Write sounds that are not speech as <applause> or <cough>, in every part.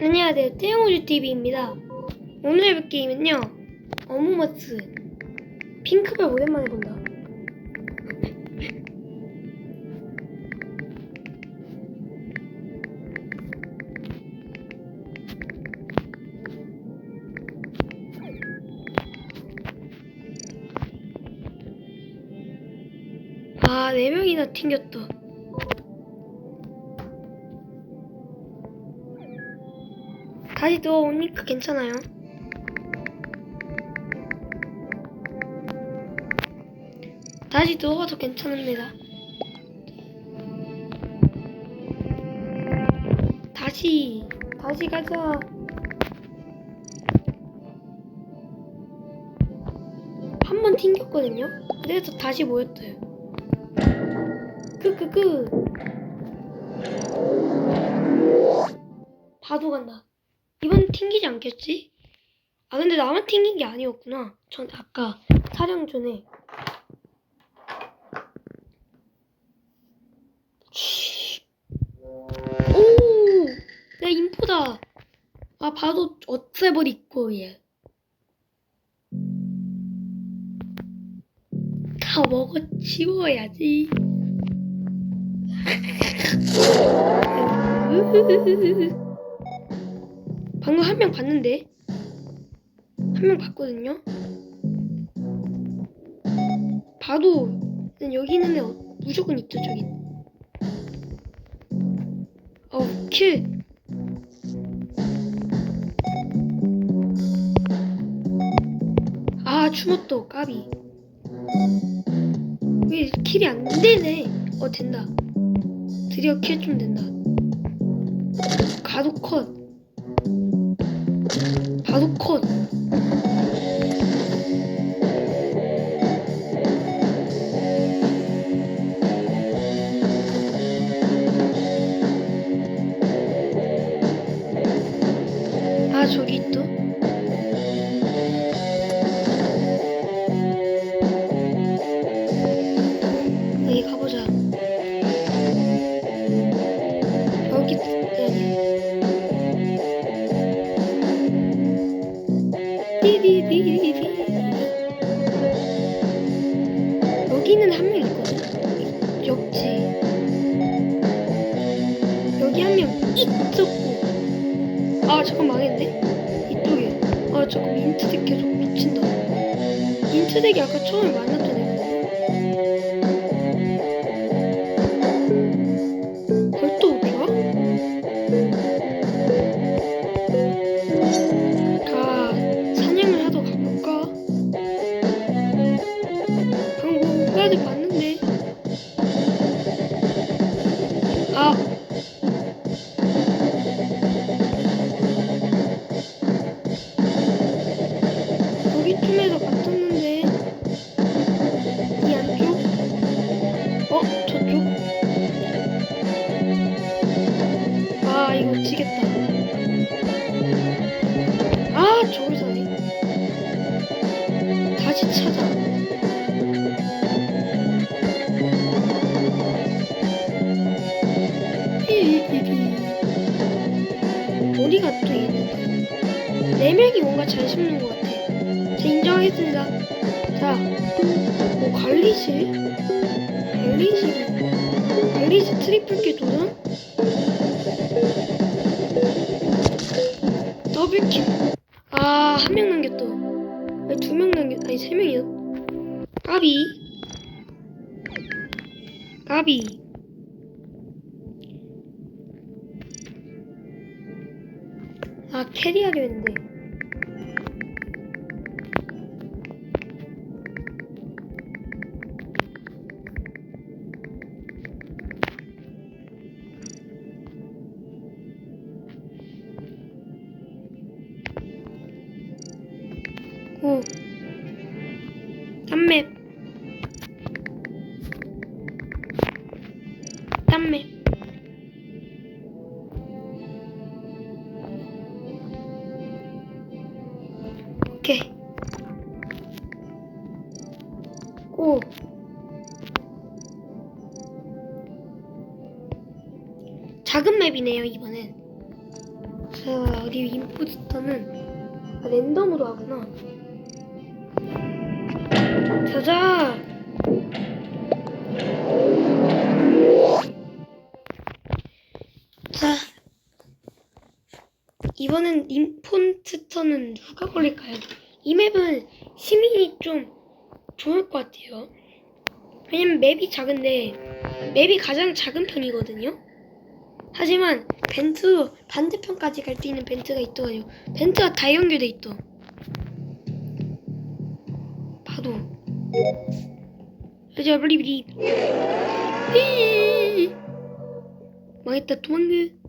안녕하세요. 태영우주TV입니다. 오늘 해볼 게임은요. 어무머스. 핑크별 오랜만에 본다. 아, 네 명이나 튕겼다. 다시 누워오니까 괜찮아요. 다시 누워도 괜찮습니다. 다시, 다시 가자. 한 번 튕겼거든요? 그래서 다시 모였어요. 크크크. 바도 간다. 이번 튕기지 않겠지? 아 근데 나만 튕긴 게 아니었구나. 전 아까 촬영 전에 쉬. 오, 내 인포다. 아 봐도 어째버리고 얘. 다 먹어 치워야지. <laughs> 방금 한 명 봤는데 한 명 봤거든요. 봐도 여기 있는 애 어- 무조건 있죠 저기. 어 킬. 아 주먹도 까비. 왜 킬이 안 되네? 어 된다. 드디어 킬 좀 된다. 가도 컷. 바로 컷. 인트덱이 아까 처음에 만났던 애거든. 벌써 오죠? 가 사냥을 하러 가볼까? 방금 오까지 봤는데 어디가 또 있는데 네 명이 뭔가 잘 심는 것 같아 자 인정하겠습니다 자뭐 관리실 관리실 관리실 트리플 킬 도전 더블킬 아, 한 명 남겼다. 아니, 두 명 남겼, 아니, 세 명이야. 까비. 까비. 캐리하려 했는데. 맵이네요, 이번엔. 자, 어디 인포스터는 아, 랜덤으로 하구나. 자자. 자, 이번엔 인포스터는 누가 걸릴까요? 이 맵은 시민이 좀 좋을 것 같아요. 왜냐면 맵이 작은데 맵이 가장 작은 편이거든요. 하지만 벤트 반대편까지 갈 수 있는 벤트가 있더라고요. 벤트가 다 연결돼 있더. 봐도. 여자 블리블리. 망했다 도망가.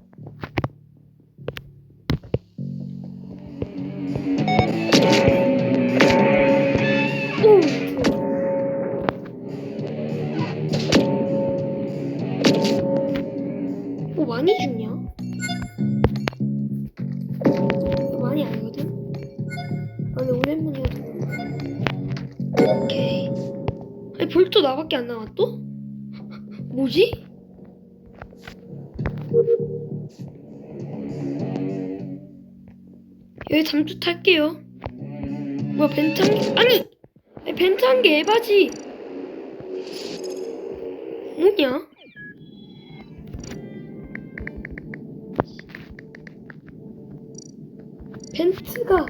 여기 잠수 탈게요. 뭐야, 벤트 한 개, 아니! 벤트 한 개 에바지! 뭐냐? 벤트가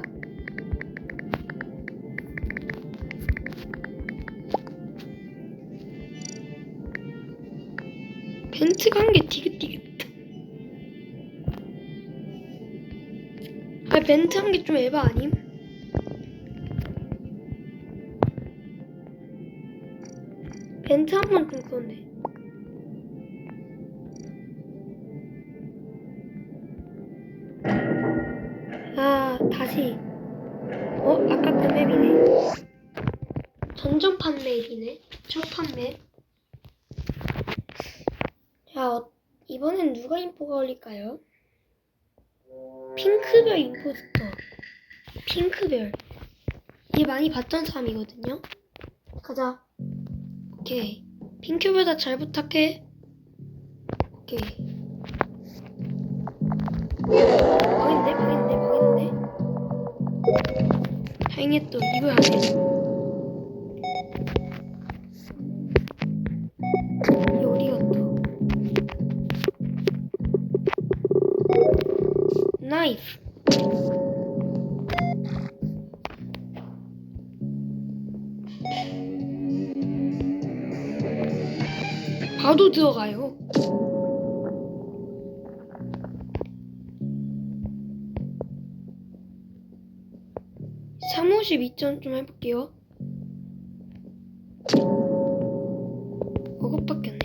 벤트가 한 개 디귿디 벤트 한개좀 에바 아님? 벤트 한 번 좀 그런데. 아 다시. 어 아까 그 맵이네. 전전판 맵이네. 첫판 맵. 자, 어, 이번엔 누가 인포가 걸릴까요? 핑크별 인포스터. 핑크별. 얘 많이 봤던 사람이거든요. 가자. 오케이. 핑크별다 잘 부탁해. 오케이. 망했네, 망했네, 망했네. 다행히 또 이걸 안 해. 좀 해볼게요. 어것 바뀌었네.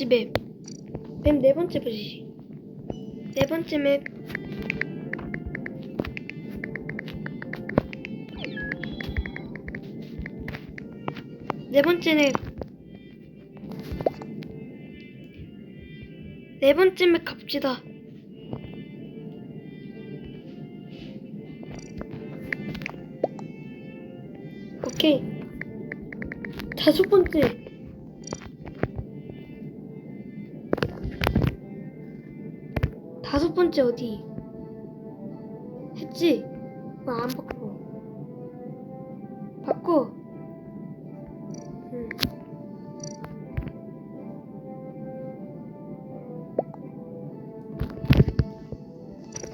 맞지 맵? 맵 네 번째 보지. 네 번째 맵. 네 번째 맵. 네 번째 맵 갑시다. 오케이. 다섯 번째. 다섯 번째 어디? 했지? 뭐안 바꿔. 바꿔. 응.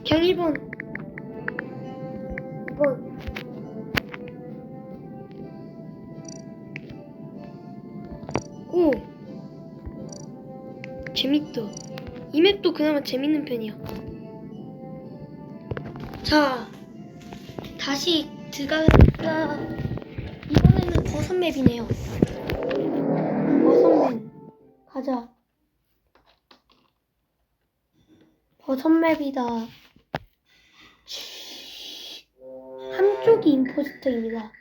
그냥 1번. 2번. 그나마 재밌는 편이야. 자, 다시 들어가니까 이번에는 버섯 맵이네요. 버섯 맵 가자. 버섯 맵이다. 한쪽이 임포스터입니다.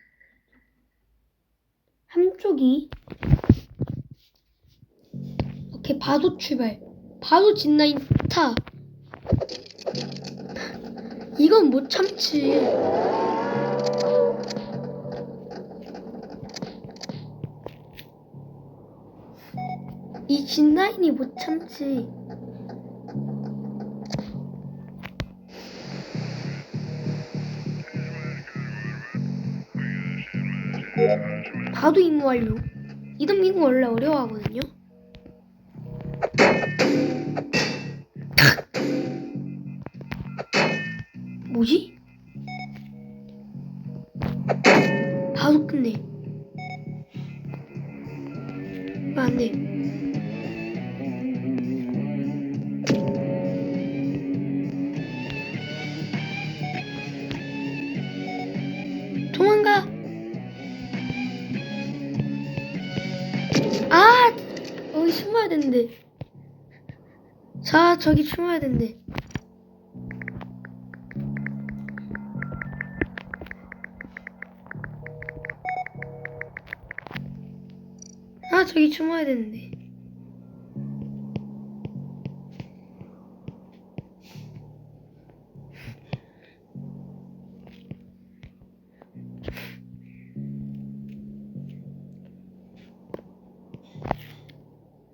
한쪽이 오케이 바로 출발. 바로 진라인 타. 이건 못 참지. 이 진라인이 못 참지. 바도 임무 완료. 이동 임무 원래 어려워하거든요. 자, 저기 숨어야 되는데. 아, 저기 숨어야 되는데.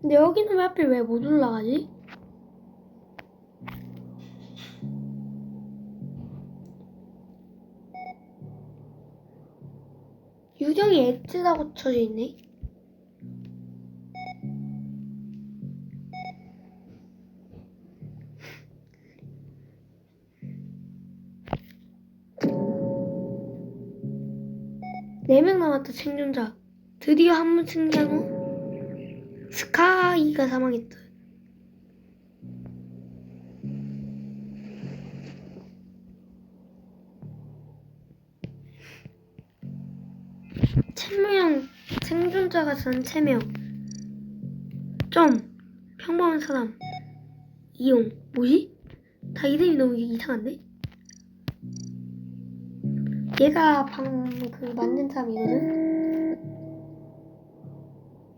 근데 여기는 왜 하필 왜 못 올라가지? 유정이 X라고 쳐져 있네. 네 명 남았다 생존자. 드디어 한번 승리한 후 스카이가 사망했다. 생존자가 전체 명. 점 평범한 사람 이용 뭐지? 다 이름이 너무 이상한데? 얘가 방금 그 만든 사람이거든?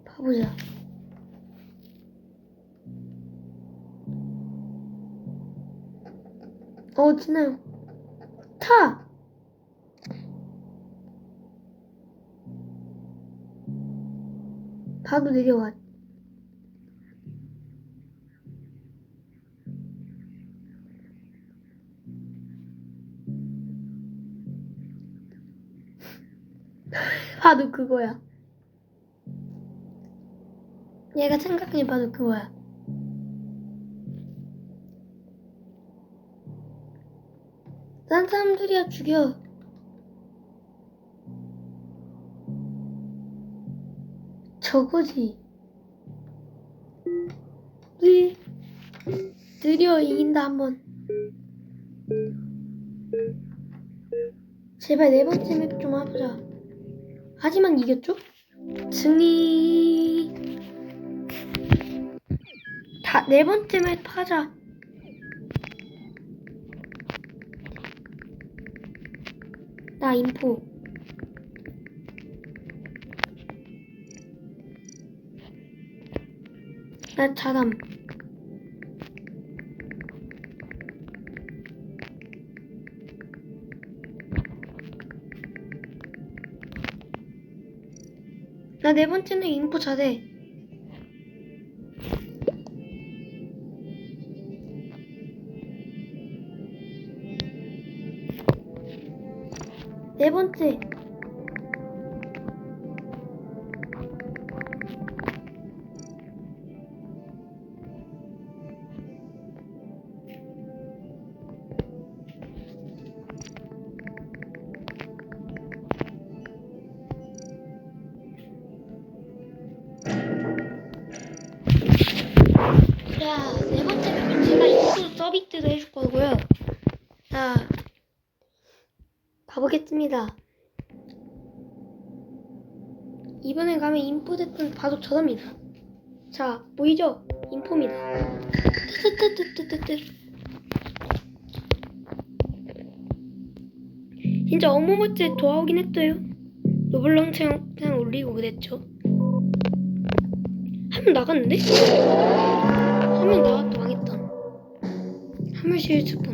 봐보자. 어, 진아요. 타! 바로 내려와. <laughs> 봐도 그거야. 얘가 생각해봐도 그거야. 딴 사람들이야 죽여. 저거지. 우리 드디어 이긴다 한번. 제발 네 번째 맵좀 해보자. 하지만 이겼죠? 승리. 다 네 번째 맵 하자. 나 인포. 나 자담. 나 네 번째는 인포 자대. 네 번째. 가보겠습니다. 이번에 가면 인풋했던 바로 저답니다. 자, 보이죠? 인폼이다. 뜨뜨뜨뜨뜨뜨. 진짜 어머머째 좋아오긴 했어요. 로블랑창 그냥 올리고 그랬죠. 한 명 나갔는데? 한 명 나갔다 망했다. 화물실 스폰.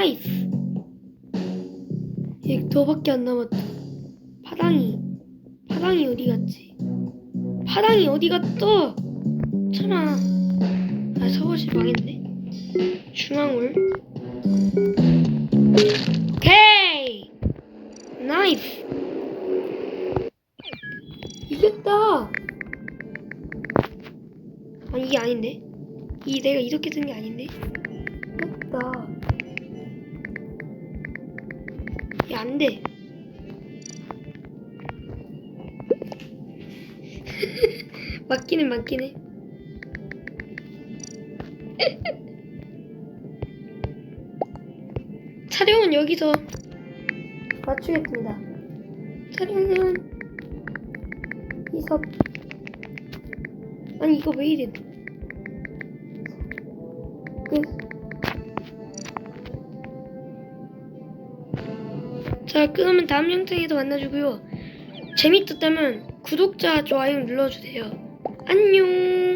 나이스. 얘 너밖에 안 남았다. 파당이. 파당이 어디 갔지? 파당이 어디 갔어? 참아. 아, 서버실 망했네. 중앙홀. 오케이! 나이스! 이겼다! 아, 이게 아닌데? 이 내가 이렇게 든 게 아닌데? 이겼다. 안 돼. <laughs> 맞기는 해. <laughs> 촬영은 여기서 맞추겠습니다. 촬영은 이섭 아니 이거 왜 이래? 자 그러면 다음 영상에서 만나주고요. 재밌었다면 구독자 좋아요 눌러주세요. 안녕.